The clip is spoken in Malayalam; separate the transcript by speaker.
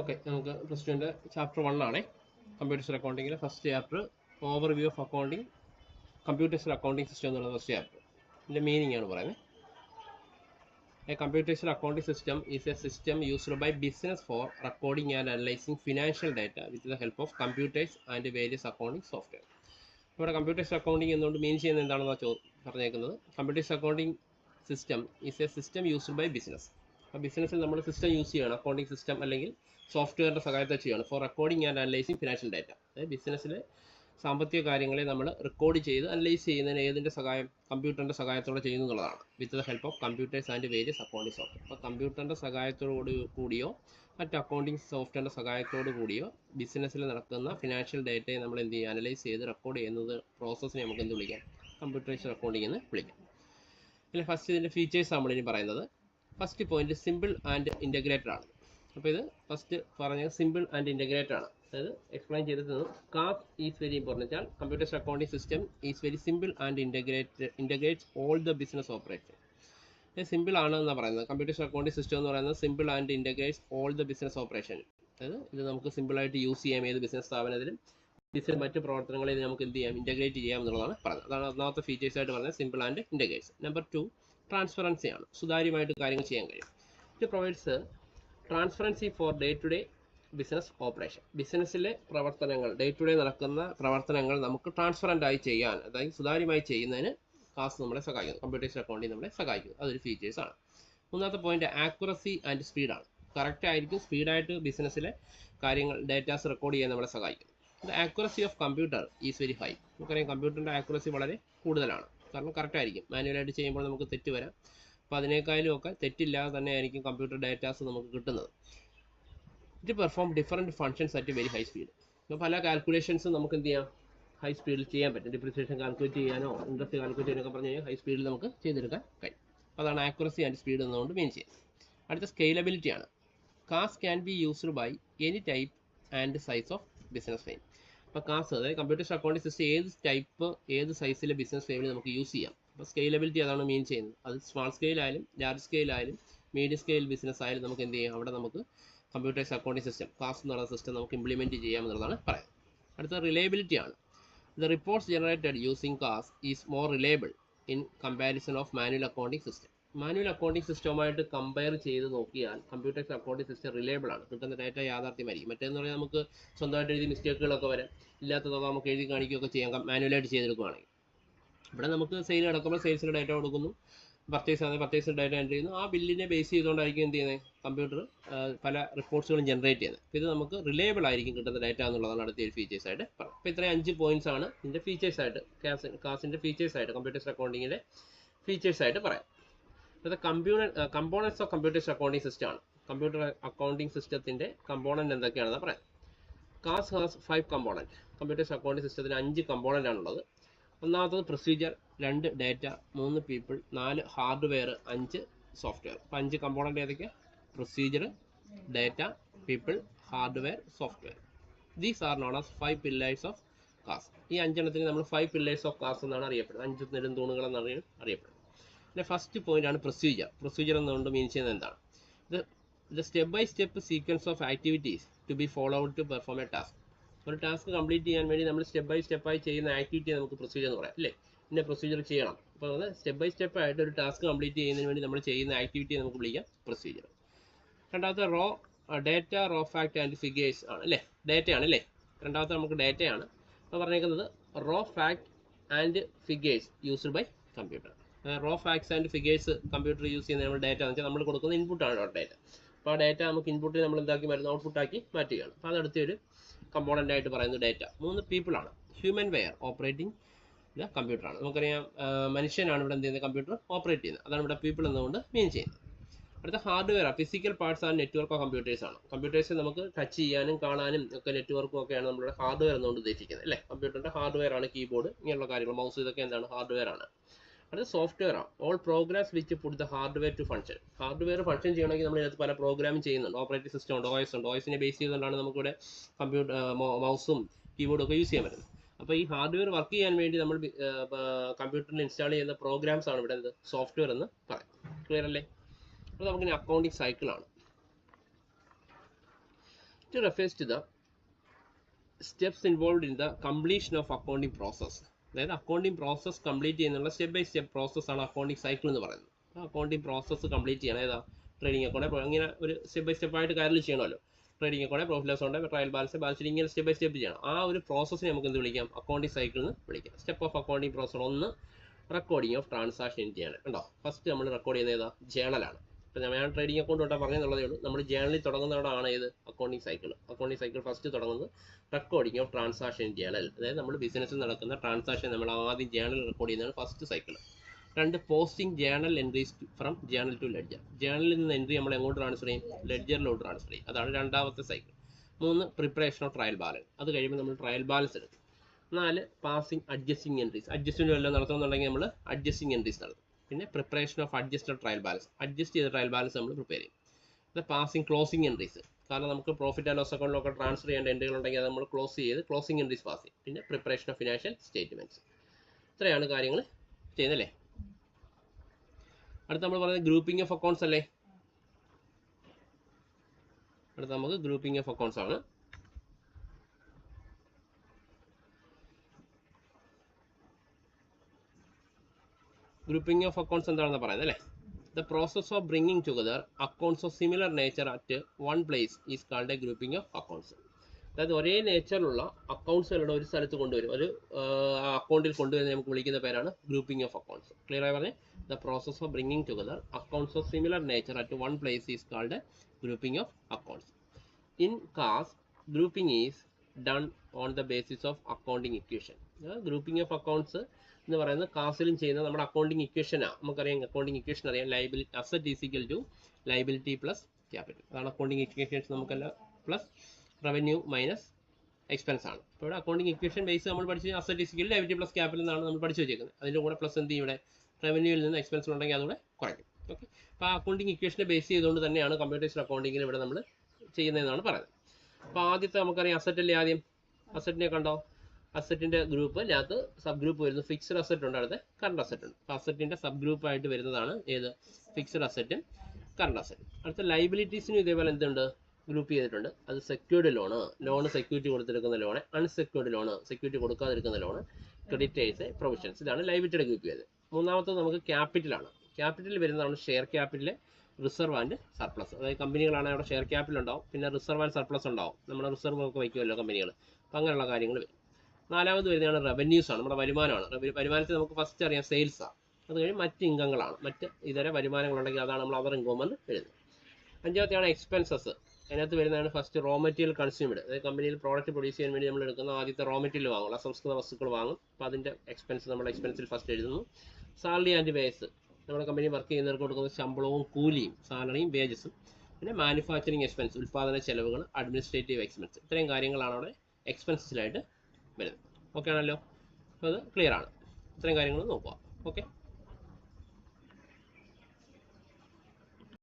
Speaker 1: ഓക്കെ നമുക്ക് പ്ലസ് ടുവിന്റെ ചാപ്റ്റർ വൺ ആണേ computers അക്കൗണ്ടിങ്ങിലെ first chapter overview of accounting computers accounting system എന്നുള്ള ഫസ്റ്റ് ചാപ്റ്റർ ഇതിന്റെ മീനിങ് ആണ് പറയുന്നത് a computers accounting system is a system used by business for recording and analysing financial data with the help of computers and various accounting software ഇവിടെ കമ്പ്യൂട്ടേഴ്സ് അക്കൗണ്ടിങ് എന്നുകൊണ്ട് മീൻ ചെയ്യുന്നത് എന്താണെന്ന് ചോ പറഞ്ഞേക്കുന്നത്. Computers accounting system is a system used by business അപ്പോൾ ബിസിനസ്സിൽ നമ്മൾ സിസ്റ്റം യൂസ് ചെയ്യണം. അക്കൗണ്ടിങ് സിസ്റ്റം അല്ലെങ്കിൽ സോഫ്റ്റ്വെയറിന്റെ സഹായത്തെ ചെയ്യണം. For recording and analysing financial data അതായത് ബിസിനസ്സിലെ സാമ്പത്തിക കാര്യങ്ങളെ നമ്മൾ റെക്കോർഡ് ചെയ്ത് അനലൈസ് ചെയ്യുന്നതിന് ഏതിന്റെ സഹായം കമ്പ്യൂട്ടറിന്റെ സഹായത്തോടെ ചെയ്യുന്നു എന്നുള്ളതാണ്. With the help of computers and various accounting software അപ്പോൾ കമ്പ്യൂട്ടറിന്റെ സഹായത്തോടു കൂടിയോ മറ്റ് അക്കൗണ്ടിങ് സോഫ്റ്റ്വെയറിന്റെ സഹായത്തോടു കൂടിയോ ബിസിനസ്സിൽ നടക്കുന്ന ഫിനാൻഷ്യൽ ഡാറ്റയെ നമ്മൾ എന്ത് ചെയ്യുക അനലൈസ് ചെയ്ത് റെക്കോർഡ് ചെയ്യുന്നത് പ്രോസസ്സിനെ നമുക്ക് എന്ത് വിളിക്കാം? കമ്പ്യൂട്ടറൈസ്ഡ് അക്കൗണ്ടിങ് എന്ന് വിളിക്കാം. പിന്നെ ഫസ്റ്റ് ഇതിന്റെ ഫീച്ചേഴ്സ് നമ്മളിനി പറയുന്നത്. First point simple and integrated ആണ്. അപ്പോൾ ഇത് ഫസ്റ്റ് പറഞ്ഞ സിമ്പിൾ ആൻഡ് ഇന്റഗ്രേറ്റഡ് ആണ്. അതായത് എക്സ്പ്ലെയിൻ ചെയ്തിരുന്നത് കാസ് ഈസ് വെരി ഇമ്പോർട്ടന്റ് വെച്ചാൽ computer accounting system is very simple and integrate integrates all the business operation simple ആണ് എന്നാണ് പറയുന്നത്. കമ്പ്യൂട്ടർ അക്കൗണ്ടിംഗ് സിസ്റ്റം എന്ന് പറയുന്നത് simple and integrates all the business operation അതായത് ഇത് നമുക്ക് സിമ്പിളായിട്ട് യൂസ് ചെയ്യാം ഏത് ബിസിനസ് സ്ഥാപനത്തിലും. ബിസിനസ് മറ്റ് പ്രവർത്തനങ്ങളിൽ നമുക്ക് എന്ത് ചെയ്യാം? ഇന്റഗ്രേറ്റ് ചെയ്യാം എന്നുള്ളതാണ് പറഞ്ഞത്. അതാണ് ഒന്നാമത്തെ ഫീച്ചേഴ്സ് ആയിട്ട് പറഞ്ഞത് simple and integrates number two transparency ആണ്. സുതാര്യമായിട്ട് കാര്യങ്ങൾ ചെയ്യാൻ കഴിയും. ഇത് provides transparency for day to day business operation ബിസിനസ്സിലെ പ്രവർത്തനങ്ങൾ ഡേ ടു ഡേ നടക്കുന്ന പ്രവർത്തനങ്ങൾ നമുക്ക് ട്രാൻസ്പെറന്റ് ആയി ചെയ്യാൻ അതായത് സുതാര്യമായി ചെയ്യുന്നതിന് കാസ് നമ്മളെ സഹായിക്കുന്നു. കമ്പ്യൂട്ടേഷൻ അക്കൗണ്ടിൽ നമ്മളെ സഹായിക്കുന്നു. അതൊരു ഫീച്ചേഴ്സ് ആണ്. മൂന്നാമത്തെ പോയിന്റ് ആക്യുറസി ആൻഡ് സ്പീഡാണ് കറക്റ്റ് ആയിരിക്കും സ്പീഡായിട്ട് ബിസിനസ്സിലെ കാര്യങ്ങൾ ഡേറ്റാസ് റെക്കോർഡ് ചെയ്യാൻ നമ്മളെ സഹായിക്കും the accuracy of computer is very high നമുക്കറിയാം കമ്പ്യൂട്ടറിന്റെ ആക്യുറസി വളരെ കൂടുതലാണ്. കാരണം കറക്റ്റ് ആയിരിക്കും. മാനുവലായിട്ട് ചെയ്യുമ്പോൾ നമുക്ക് തെറ്റ് വരാം. അപ്പോൾ അതിനേക്കാളും ഒക്കെ തെറ്റില്ലാതെ തന്നെ ആയിരിക്കും കമ്പ്യൂട്ടർ ഡാറ്റാസ് നമുക്ക് കിട്ടുന്നത്. It perform different functions at very high speed അപ്പോൾ പല കാൽക്കുലേഷൻസും നമുക്ക് എന്ത് ചെയ്യാം? ഹൈ സ്പീഡിൽ ചെയ്യാൻ പറ്റും. ഡിപ്രിസിയേഷൻ കാൽക്കുലേറ്റ് ചെയ്യാനോ ഇൻട്രസ്റ്റ് കാൽക്കുലേറ്റ് ചെയ്യാനൊക്കെ പറഞ്ഞു കഴിഞ്ഞാൽ ഹൈ സ്പീഡിൽ നമുക്ക് ചെയ്തെടുക്കാൻ കഴിയും. അതാണ് ആക്യുറസി ആൻഡ് സ്പീഡ് എന്നുകൊണ്ട് മീൻ ചെയ്യുന്നത്. അടുത്ത സ്കെയിലബിലിറ്റി ആണ്. CAS can be used by any type and size of business firm അപ്പോൾ കാസ് അതായത് കമ്പ്യൂട്ടർ അക്കൗണ്ടിംഗ് സിസ്റ്റം ഏത് ടൈപ്പ് ഏത് സൈസിലെ ബിസിനസ് ഫേമിൽ നമുക്ക് യൂസ് ചെയ്യാം. അപ്പോൾ സ്കെയിലബിലിറ്റി അതാണ് മീൻ ചെയ്യുന്നത്. അത് സ്മാൾ സ്കെയിലായാലും ലാർജ് സ്കെയിലായാലും മീഡിയം സ്കെയിൽ ബിസിനസ് ആയാലും നമുക്ക് എന്ത് ചെയ്യാം? അവിടെ നമുക്ക് കമ്പ്യൂട്ടർ അക്കൗണ്ടിംഗ് സിസ്റ്റം കാസ് എന്നുള്ള സിസ്റ്റം നമുക്ക് ഇംപ്ലിമെന്റ് ചെയ്യാം എന്നുള്ളതാണ് പറയുന്നത് അടുത്ത റിലയബിലിറ്റി ആണ്. The reports generated using CAS is more reliable in comparison of manual accounting system manual accounting സിസ്റ്റവുമായിട്ട് compare ചെയ്ത് നോക്കിയാൽ കമ്പ്യൂട്ടർ അക്കൗണ്ടിംഗ് സിസ്റ്റം റിലയബിൾ ആണ്. കിട്ടുന്ന ഡാറ്റ യാഥാർത്ഥ്യമായിരിക്കും. മറ്റേന്ന് പറഞ്ഞാൽ നമുക്ക് സ്വന്തമായിട്ട് എഴുതി മിസ്റ്റേക്കുകളൊക്കെ വരാം. ഇല്ലാത്തതൊക്കെ നമുക്ക് എഴുതി കാണിക്കുകയൊക്കെ ചെയ്യാം. മാനുവലായിട്ട് ചെയ്തെടുക്കുകയാണെങ്കിൽ ഇവിടെ നമുക്ക് സെയിൽ നടക്കുമ്പോൾ സെയിൽസിന്റെ ഡാറ്റ കൊടുക്കുന്നു. പർച്ചേസ് ആണെങ്കിൽ പർച്ചേസ് ഡാറ്റ എന്റർ ചെയ്യുന്നു. ആ ബില്ലിനെ ബേസ് ചെയ്തുകൊണ്ടായിരിക്കും എന്ത് ചെയ്യുന്നത്? കമ്പ്യൂട്ടർ പല റിപ്പോർട്ട്സുകളും ജനറേറ്റ് ചെയ്യുന്നത്. ഇത് നമുക്ക് റിലയബിൾ ആയിരിക്കും കിട്ടുന്ന ഡാറ്റ എന്നുള്ളതാണ് അടുത്ത ഒരു ഫീച്ചേഴ്സ് ആയിട്ട് പറയുന്നത്. അപ്പോൾ ഇത്രയും അഞ്ച് പോയിന്റ്സ് ആണ് ഇതിന്റെ ഫീച്ചേഴ്സ് ആയിട്ട്. കാസ് കാസിന്റെ ഫീച്ചേഴ്സ് ആയിട്ട് കമ്പ്യൂട്ടേഴ്സ് അക്കൗണ്ടിങ്ങിന്റെ ഫീച്ചേഴ്സ് ആയിട്ട് പറയാം. ഇത് computer components of computation accounting system ആണ്. കമ്പ്യൂട്ടർ അക്കൗണ്ടിങ് സിസ്റ്റത്തിന്റെ കമ്പോണന്റ് എന്തൊക്കെയാണെന്ന് പറയാം. CAS has five component computation accounting സിസ്റ്റത്തിന് അഞ്ച് കമ്പോണന്റ് ആണുള്ളത്. ഒന്നാമത്തത് പ്രൊസീജിയർ രണ്ട് ഡാറ്റ മൂന്ന് പീപ്പിൾ നാല് ഹാർഡ്വെയർ അഞ്ച് സോഫ്റ്റ്വെയർ അപ്പം അഞ്ച് കമ്പോണന്റ് ഏതൊക്കെയാണ് procedure data people hardware software these are known as five pillars of CAS ഈ അഞ്ചെണ്ണത്തിന് നമ്മൾ ഫൈവ് പില്ലേഴ്സ് ഓഫ് കാസ് എന്നാണ് അറിയപ്പെടുന്നത്. അഞ്ച് നെടുന്തൂണുകൾ എന്നാണ് അറിയപ്പെടുന്നത്. പിന്നെ ഫസ്റ്റ് പോയിന്റ് ആണ് പ്രൊസീജിയർ പ്രൊസീജിയർ എന്നുകൊണ്ട് മീൻ ചെയ്യുന്നത് എന്താണ്? ഇത് ഇത് step by step sequence of activities to be followed to perform a task ഒരു ടാസ്ക് കംപ്ലീറ്റ് ചെയ്യാൻ വേണ്ടി നമ്മൾ സ്റ്റെപ്പ് ബൈ സ്റ്റെപ്പായി ചെയ്യുന്ന ആക്ടിവിറ്റി നമുക്ക് പ്രൊസീജിയർ എന്ന് പറയാം അല്ലേ? ഇന്ന പ്രൊസീജിയർ ചെയ്യണം. അപ്പോൾ അത് സ്റ്റെപ്പ് ബൈ സ്റ്റെപ്പ് ആയിട്ട് ഒരു ടാസ്ക് കംപ്ലീറ്റ് ചെയ്യുന്നതിന് വേണ്ടി നമ്മൾ ചെയ്യുന്ന ആക്ടിവിറ്റി നമുക്ക് വിളിക്കാം പ്രൊസീജിയർ രണ്ടാമത്തെ raw data raw fact and figures ആണ് അല്ലേ? ഡേറ്റയാണ് അല്ലേ? രണ്ടാമത്തെ നമുക്ക് ഡേറ്റയാണ് അപ്പോൾ പറഞ്ഞേക്കുന്നത് raw fact and figures used by computer raw facts and figures computer use ചെയ്യുന്ന നമ്മൾ ഡാറ്റ എന്ന് വെച്ചാൽ നമ്മൾ കൊടുക്കുന്ന ഇൻപുട്ടാണ് ഡാറ്റ അപ്പോൾ ആ ഡാറ്റ നമുക്ക് ഇൻപുട്ടിൽ നമ്മൾ എന്താക്കി വരുന്ന ഔട്ട്പുട്ടാക്കി മാറ്റുകയാണ്. അപ്പോൾ അതടുത്തൊരു കമ്പോണന്റ് ആയിട്ട് പറയുന്നത് ഡാറ്റ മൂന്ന് പീപ്പിൾ ആണ്. ഹ്യൂമൻ വെയർ ഓപ്പറേറ്റിംഗ് കമ്പ്യൂട്ടറാണ് നമുക്കറിയാം മനുഷ്യനാണ് ഇവിടെ എന്ത് ചെയ്യുന്നത്? കമ്പ്യൂട്ടർ ഓപ്പറേറ്റ് ചെയ്യുന്നത്. അതാണ് ഇവിടെ പീപ്പിൾ എന്നുകൊണ്ട് മീൻ ചെയ്യുന്നത്. അടുത്ത ഹാർഡ്വെയർ ഫിസിക്കൽ പാർട്സ് ആണ് നെറ്റ്വർക്ക് ഓഫ് കമ്പ്യൂട്ടേഴ്സ് ആണ്. കമ്പ്യൂട്ടേഴ്സ് നമുക്ക് ടച്ച് ചെയ്യാനും കാണാനും ഒക്കെ നെറ്റ്വർക്കും ഒക്കെയാണ് നമ്മുടെ ഹാർഡ്വെയർ എന്നുകൊണ്ട് ഉദ്ദേശിക്കുന്നത്. അല്ലേ? കമ്പ്യൂട്ടറിന്റെ ഹാർഡ്വെയർ ആണ് കീബോർഡ് ഇങ്ങനെയുള്ള കാര്യങ്ങൾ. മൗസ് ഇതൊക്കെ എന്താണ്? ഹാർഡ്വെയർ ആണ്. അടുത്ത സോഫ്റ്റ്വെയർ ആണ് all programs which put the hardware to function hardware function ചെയ്യണമെങ്കിൽ നമ്മൾ ഇതിനകത്ത് പല പ്രോഗ്രാമിംഗ് ചെയ്യുന്നുണ്ട്. ഓപ്പറേറ്റിംഗ് സിസ്റ്റം ഉണ്ട് ഓയസ് ഉണ്ട്. ഓയസിനെ ബേസ് ചെയ്തുകൊണ്ടാണ് നമുക്കിവിടെ കമ്പ്യൂട്ടർ മൗസും കീബോർഡും ഒക്കെ യൂസ് ചെയ്യാൻ പറ്റുന്നത്. അപ്പോൾ ഈ ഹാർഡ്വെയർ വർക്ക് ചെയ്യാൻ വേണ്ടി നമ്മൾ കമ്പ്യൂട്ടറിൽ ഇൻസ്റ്റാൾ ചെയ്യുന്ന പ്രോഗ്രാംസ് ആണ് ഇവിടെ എന്ത് സോഫ്റ്റ്വെയർ എന്ന് പറയാം. ക്ലിയർ അല്ലേ? അപ്പോൾ നമുക്കിനി അക്കൗണ്ടിങ് സൈക്കിളാണ് it refers to the steps involve in the completion of accounting process. അതായത് അക്കൗണ്ടിങ് പ്രോസസ്സ് കംപ്ലീറ്റ് ചെയ്യുന്നുള്ള സ്റ്റെപ്പ് ബൈ സ്റ്റെപ്പ് പ്രോസസ്സാണ് അക്കൗണ്ടിങ് സൈക്കിൾ എന്ന് പറയുന്നത്. അക്കൗണ്ടിങ് പ്രോസസ്സ് കംപ്ലീറ്റ് ചെയ്യണം. ഏതാ? ട്രേഡിംഗ് അക്കൗണ്ട് ഇങ്ങനെ ഒരു സ്റ്റെപ്പ് ബൈ സ്റ്റെപ്പ് ആയിട്ട് കാര്യങ്ങൾ ചെയ്യണമല്ലോ. ട്രേഡിംഗ് അക്കൗണ്ട് പ്രോഫിറ്റ് ലോസ് ഉണ്ട് ട്രയൽ ബാലൻസ് ബാലൻസ് ഇങ്ങനെ സ്റ്റെപ്പ് ബൈ സ്റ്റെപ്പ് ചെയ്യണം. ആ ഒരു പ്രോസസ്സിനെ നമുക്ക് എന്ത് വിളിക്കാം? അക്കൗണ്ടിങ് സൈക്കിൾ എന്ന് വിളിക്കാം. സ്റ്റെപ്പ് ഓഫ് അക്കൗണ്ടിങ് പ്രോസസ് ഒന്ന് റെക്കോർഡിംഗ് ഓഫ് ട്രാൻസാക്ഷൻ ചെയ്യണം കണ്ടോ? ഫസ്റ്റ് നമ്മൾ റെക്കോർഡ് ചെയ്യുന്നത് ഏതാ? ജേണലാണ് ഇപ്പം ഞാൻ ട്രേഡിംഗ് അക്കൗണ്ട് തൊട്ടാ പറഞ്ഞെന്നുള്ളതേ ഉള്ളൂ. നമ്മൾ ജേണലിൽ തുടങ്ങുന്നതാണ് ഏത്? Accounting cycle accounting cycle first തുടങ്ങുന്നത് റെക്കോർഡിംഗ് ഓഫ് ട്രാൻസാക്ഷൻ ജേണൽ അതായത് നമ്മൾ ബിസിനസ്സിൽ നടക്കുന്ന ട്രാൻസാക്ഷൻ നമ്മൾ ആദ്യം ജേണൽ റെക്കോർഡ് ചെയ്യുന്നതാണ് ഫസ്റ്റ് സൈക്കിൾ രണ്ട് posting journal entries from journal to ledger ജേണലിൽ നിന്ന് എൻട്രി നമ്മൾ എങ്ങോട്ട് ട്രാൻസ്ഫർ ചെയ്യും? ലെഡ്ജറിലോട്ട് ട്രാൻസ്ഫർ ചെയ്യും. അതാണ് രണ്ടാമത്തെ സൈക്കിൾ മൂന്ന് പ്രിപ്പറേഷൻ ഓഫ് ട്രയൽ ബാലൻസ് അത് കഴിയുമ്പോൾ നമ്മൾ ട്രയൽ ബാലൻസ് എടുക്കും. നാല് പാസിംഗ് അഡ്ജസ്റ്റിംഗ് എൻട്രീസ് അഡ്ജസ്റ്റ്മെന്റ് വല്ലതും നടത്തുന്നുണ്ടെങ്കിൽ നമ്മൾ അഡ്ജസ്റ്റിംഗ് എൻട്രീസ് നടത്തും. പിന്നെ preparation of adjusted trial balance adjust ചെയ്ത ട്രയൽ ബാലൻസ് നമ്മൾ പ്രിപ്പയർ ചെയ്യും. പിന്നെ പാസിംഗ് ക്ലോസിംഗ് എൻട്രീസ് കാരണം നമുക്ക് പ്രോഫിറ്റ് ആൻഡ് ലോസ് അക്കൗണ്ടിലൊക്കെ ട്രാൻസ്ഫർ ചെയ്യേണ്ട എൻട്രികൾ ഉണ്ടെങ്കിൽ അത് നമ്മൾ ക്ലോസ് ചെയ്ത് ക്ലോസിംഗ് എൻട്രീസ് പാസ് ചെയ്യും. പിന്നെ പ്രിപ്പറേഷൻ ഓഫ് ഫിനാൻഷ്യൽ സ്റ്റേറ്റ്മെന്റ്സ് ഇത്രയാണ് കാര്യങ്ങൾ ചെയ്യുന്നല്ലേ അടുത്ത നമ്മൾ പറയുന്നത് ഗ്രൂപ്പിംഗ് ഓഫ് അക്കൗണ്ട്സ് അല്ലേ? അടുത്ത നമുക്ക് ഗ്രൂപ്പിംഗ് ഓഫ് അക്കൗണ്ട്സ് ആണ്. ഗ്രൂപ്പിംഗ് ഓഫ് അക്കൗണ്ട്സ് എന്താണെന്ന് പറയുന്നത് അല്ലേ? The process of bringing together accounts of similar nature at one place is called a grouping of accounts അതായത് ഒരേ നേച്ചറിലുള്ള അക്കൗണ്ട്സുകളുടെ ഒരു സ്ഥലത്ത് കൊണ്ടുവരും. ഒരു അക്കൗണ്ടിൽ കൊണ്ടുവരുന്ന നമുക്ക് വിളിക്കുന്ന പേരാണ് ഗ്രൂപ്പിംഗ് ഓഫ് അക്കൗണ്ട്സ് ക്ലിയർ ആയി പറഞ്ഞേ? The process of bringing together accounts of similar nature at one place is called grouping of accounts in CAS grouping is done on the basis of accounting equation grouping of accounts എന്ന് പറയുന്നത് കാസിലും ചെയ്യുന്ന നമ്മുടെ അക്കൗണ്ടിങ് ഇക്വേഷനാണ് നമുക്കറിയാം അക്കൗണ്ടിങ് ഇക്വേഷൻ അറിയാം. Liability asset is equal to liability plus capital അതാണ് അക്കൗണ്ടിങ് ഇക്വേഷൻസ് നമുക്കെല്ലാം പ്ലസ് റവന്യൂ മൈനസ് എക്സ്പെൻസ് ആണ്. അപ്പോൾ ഇവിടെ അക്കൗണ്ടിങ് ഇക്വേഷൻ ബേസ് നമ്മൾ പഠിച്ച് asset is equal liability plus capital എന്നാണ് നമ്മൾ പഠിച്ചു വെച്ചിരിക്കുന്നത് അതിന്റെ കൂടെ പ്ലസ് എന്ത് ഇവിടെ? റവന്യൂവിൽ നിന്ന് എക്സ്പെൻസ് ഉണ്ടെങ്കിൽ അതുകൂടെ കുറയ്ക്കും. ഓക്കെ അപ്പോൾ ആ അക്കൗണ്ടിങ് ഇക്വേഷനെ ബേസ് ചെയ്തുകൊണ്ട് തന്നെയാണ് കമ്പ്യൂട്ടേഷൻ അക്കൗണ്ടിങ്ങിൽ ഇവിടെ നമ്മൾ ചെയ്യുന്നതെന്നാണ് പറയുന്നത്. അപ്പോൾ ആദ്യത്തെ നമുക്കറിയാം അസറ്റല്ലേ ആദ്യം? അസറ്റിനെ കണ്ടോ? അസറ്റിന്റെ ഗ്രൂപ്പ് അതിനകത്ത് സബ് ഗ്രൂപ്പ് വരുന്നു. ഫിക്സഡ് അസറ്റ് ഉണ്ട് അടുത്ത് കറണ്ട് അസറ്റ് ഉണ്ട്. അസറ്റിന്റെ സബ് ഗ്രൂപ്പ് ആയിട്ട് വരുന്നതാണ് ഏത്? ഫിക്സഡ് അസറ്റും കറണ്ട് അസറ്റും അടുത്ത ലൈബിലിറ്റീസിനും ഇതേപോലെ എന്തുണ്ട്? ഗ്രൂപ്പ് ചെയ്തിട്ടുണ്ട്. അത് സെക്യൂർഡ് ലോണ് ലോണ് സെക്യൂരിറ്റി കൊടുത്തിരിക്കുന്ന ലോണ് അൺസെക്യൂർഡ് ലോണ് സെക്യൂരിറ്റി കൊടുക്കാതിരിക്കുന്ന ലോണ് ക്രെഡിറ്റേഴ്സ് പ്രൊവിഷൻസ് ഇതാണ് ലൈബിലിറ്റിയുടെ ഗ്രൂപ്പ് ചെയ്തത്. മൂന്നാമത്തത് നമുക്ക് ക്യാപിറ്റലാണ് ക്യാപിറ്റൽ വരുന്നതാണ് share capital reserve and surplus അതായത് കമ്പനികളാണ് അവിടെ ഷെയർ ക്യാപിറ്റൽ ഉണ്ടാവും. പിന്നെ റിസർവ് ആൻഡ് സർപ്ലസ് ഉണ്ടാവും. നമ്മുടെ റിസർവ് ഒക്കെ വയ്ക്കുമല്ലോ കമ്പനികൾ അപ്പം അങ്ങനെയുള്ള കാര്യങ്ങൾ വരും. നാലാമത് വരുന്നതാണ് റവന്യൂസ് ആണ് നമ്മുടെ വരുമാനമാണ്. വരുമാനത്തിൽ നമുക്ക് ഫസ്റ്റ് അറിയാം സെയിൽസ് ആണ് അത് കഴിഞ്ഞ് മറ്റ് ഇൻകങ്ങളാണ്. മറ്റ് ഇതര വരുമാനങ്ങളുണ്ടെങ്കിൽ അതാണ് നമ്മൾ അതർ ഇൻകം എന്ന് എഴുതുന്നത് അഞ്ചാമത്തെയാണ് എക്സ്പെൻസസ് അതിനകത്ത് വരുന്നതാണ് ഫസ്റ്റ് റോ മെറ്റീരിയൽ കൺസ്യൂംഡ് അതായത് കമ്പനിയിൽ പ്രോഡക്റ്റ് പ്രൊഡ്യൂസ് ചെയ്യാൻ വേണ്ടി നമ്മൾ എടുക്കുന്ന ആദ്യത്തെ റോ മെറ്റീരിയൽ വാങ്ങും അസംസ്കൃത വസ്തുക്കൾ വാങ്ങും. അപ്പോൾ അതിന്റെ എക്സ്പെൻസ് നമ്മുടെ എക്സ്പെൻസിൽ ഫസ്റ്റ് എഴുതുന്നു. സാലറി ആൻഡ് വേസ് നമ്മുടെ കമ്പനി വർക്ക് ചെയ്യുന്നവർക്ക് കൊടുക്കുന്ന ശമ്പളവും കൂലിയും സാലറിയും വേജസും പിന്നെ മാനുഫാക്ചറിങ് എക്സ്പെൻസ് ഉൽപ്പാദന ചെലവുകൾ അഡ്മിനിസ്ട്രേറ്റീവ് എക്സ്പെൻസ് ഇത്രയും കാര്യങ്ങളാണ് അവിടെ എക്സ്പെൻസസിലായിട്ട് വരുന്നത്. ഓക്കെ ആണല്ലോ. അപ്പോൾ അത് ക്ലിയർ ആണ്. ഇത്രയും കാര്യങ്ങൾ നോക്കുക. ഓക്കെ